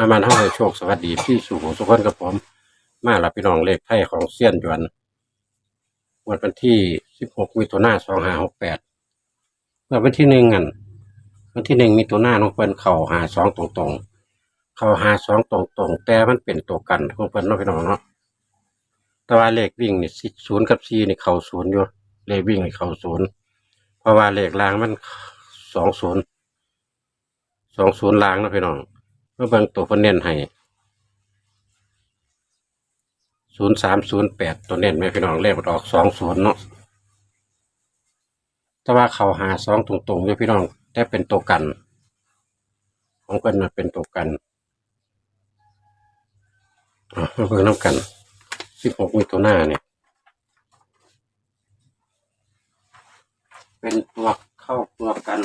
อามันห้อยโชคสวัสดีพี่สู่สุขคนกับผม มารับพี่น้องเลขไทยของเซียนหยวนวันวันที่16มิถุนายน2568เมื่อวันที่หนึ่งอันวันที่หนึ่งมิถุนานของเพิ่นเข้าหาสองตรงๆเข้าหาสองตรงๆแต่มันเป็นตัวกันของเพิ่นเนาะพี่น้องเนาะแต่ว่าเลขวิ่งนี่ศูนย์กับ4นี่เข้าศูนย์อยู่เลขวิ่งนี่เข้าศูนย์เพราะว่าเลขล่างมันสองศูนย์สองศูนย์ล่างนะพี่น้อง มื่อเบิ่งตัวเพิ่นเน้นให้ศูนย์สามศูนย์แปดตัวเน้นไหมพี่น้องเลขมันออกสองศูนย์เนาะแต่ว่าเขาหาสองตรงๆเลยพี่น้องแต่เป็นตัวกัน ของเพิ่นน่ะเป็นตัวกันอะมาเบิ่งน้ำกันสิบหกมิถุนาเนี่ยเป็นตัวเข้าตัวกัน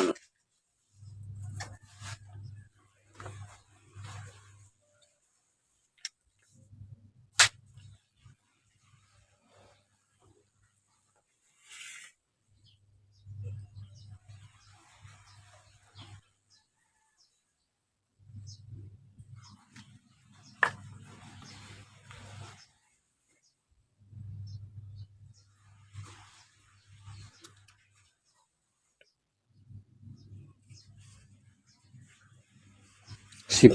สิ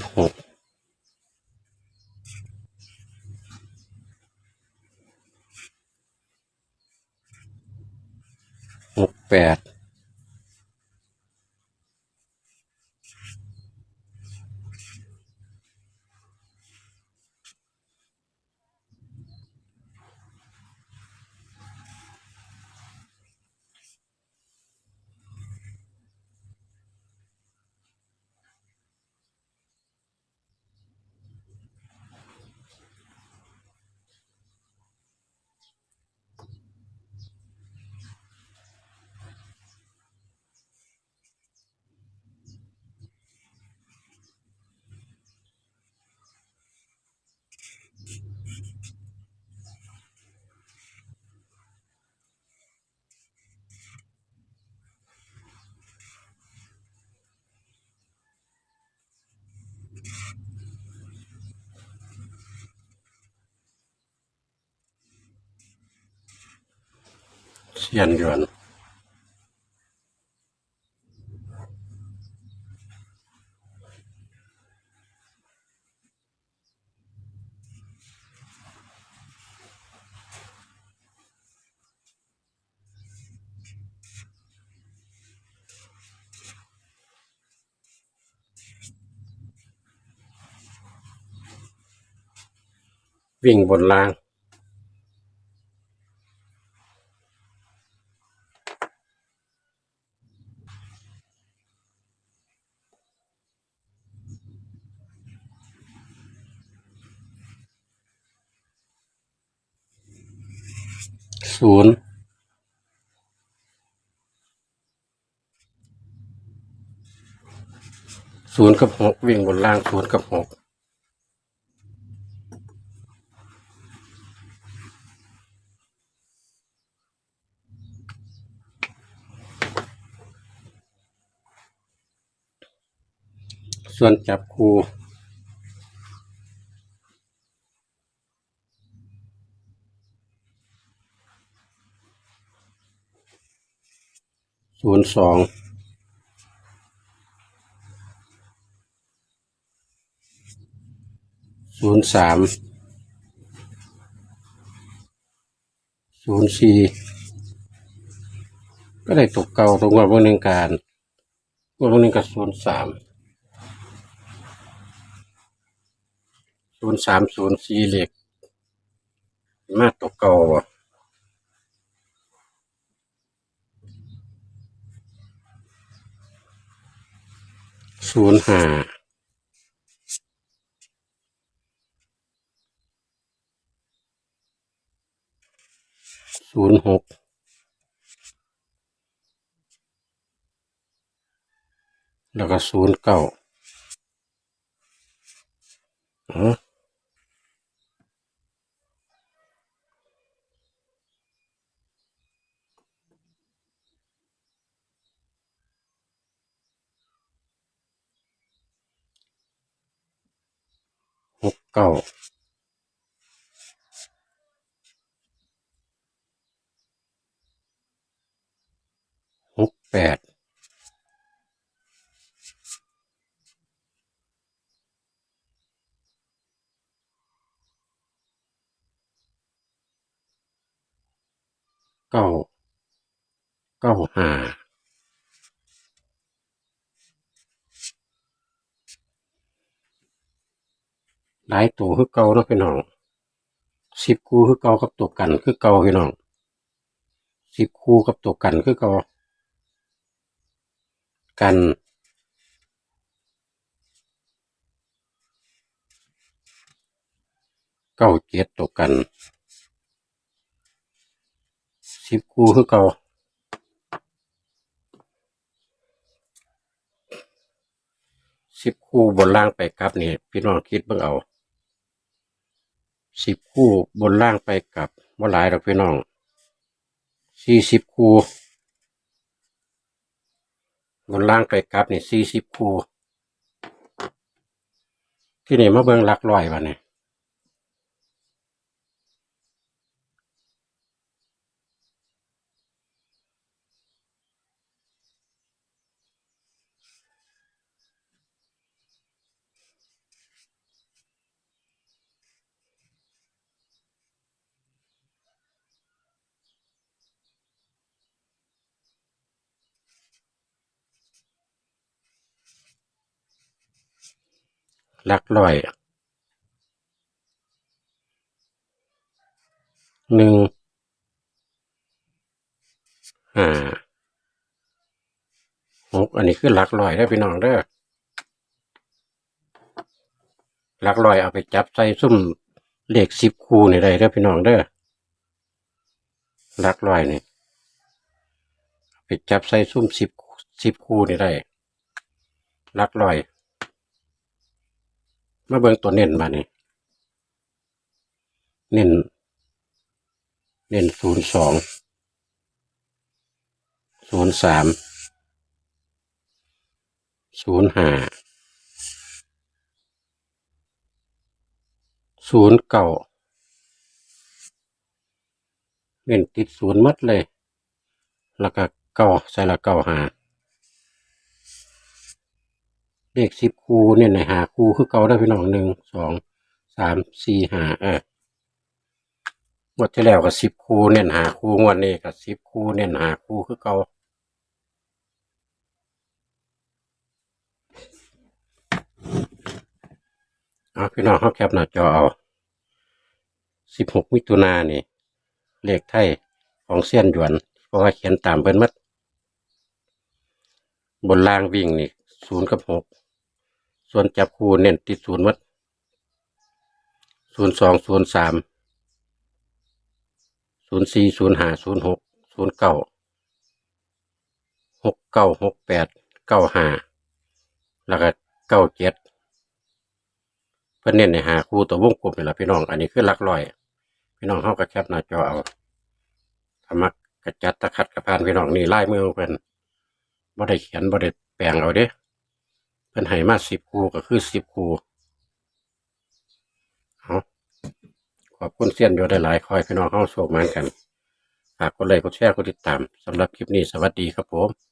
เสีย วิ่งบนล่าง ศูนย์ศูนย์กับหกวิ่งบนล่างศูนย์กับหก ส่วนจับคู่ศูนย์สองศูนย์สามศูนย์สี่ก็ได้ตกเก่าตรงกับวันหนึ่งการวันหนึ่งกับศูนย์สาม ศูนย์สามศูนย์สี่เหล็ก มาตกเก่าบ่ศูนย์ห้าศูนย์หกแล้วก็ศูนย์เก้าอ๋อ เก้าหกแปดเก้าเก้าห้า หลายตัวคือเก่าเนาะพี่น้องสิบคู่คือเก่ากับตัวกันคือเก่าพี่น้องสิบคู่กับตัวกันคือเก่ากันเก้าเจ็ดตัวกันสิบคู่คือเก่าสิบคู่บนล่างไปกลับนี่พี่น้องคิดเบิ่งเอา สิบคู่บนล่างไปกลับว่าหลายดอกพี่น้องสี่สิบคู่บนล่างไปกลับนี่สี่สิบคู่ที่นี่มาเบิ่งหลักร้อยวะเนี่ย หลักร้อยหนึ่งห้าหกอันนี้คือหลักร้อยได้พี่น้องเด้อหลักร้อยเอาไปจับใส่ซุ่มเลขสิบคู่นี่ได้เด้อพี่น้องเด้อหลักร้อยนี่ไปจับใส่ซุ่มสิบสิบคู่นี่ได้หลักร้อย มาเบิ่งตัวเน้นมานี่เน้นเน้นศูนย์สองศูนย์สามศูนย์ห้าศูนย์เก้าเน้นติดศูนย์มัดเลย แล้วก็เก้าใส่ละเก้าหา เลขสิบคูเนี่ยในหาคูคือเก้าได้พี่น้องหนึ่งสองสามสี่ห้าเอองวดที่แล้วก็สิบคูเน้นหาคูงวดนี้ก็สิบคูเน้นหาคูคือเก่าเอาพี่น้องเขาแคปหน้าจอเอาสิบหกมิถุนายนนี่ เลขไทยของเซียนหยวน เพราะว่าเขียนตามเพิ่นมัดบนล่างวิ่งนี่ศูนย์กับหก ส่วนจับคู่เน้นติดศูนย์หมัดศูนย์สองศูนย์สามศูนย์สี่ศูนย์ห้าศูนย์หกศูนย์เก้าหกเก้าหกแปดเก้าห้าแล้วก็เก้าเจ็ดเพื่อเน้นในหาคู่ตัววงกลมนี่แหละพี่น้อง อันนี้คือลักร้อย พี่น้องเข้ากับแคปหน้าจอเอาธรรมะกระจัดตะขัดกระพานพี่น้องนี่ไล่มือเพิ่นบ่ได้เขียนบ่ได้แปลงเอาเด้ เพิ่นให้มาสิบคูก็คือสิบคูเอาขอบคุณเสี้ยนอยู่ได้หลายคอยพี่น้องเข้าโชคมันกันฝากกดไลค์กดแชร์กดติดตามสำหรับคลิปนี้สวัสดีครับผม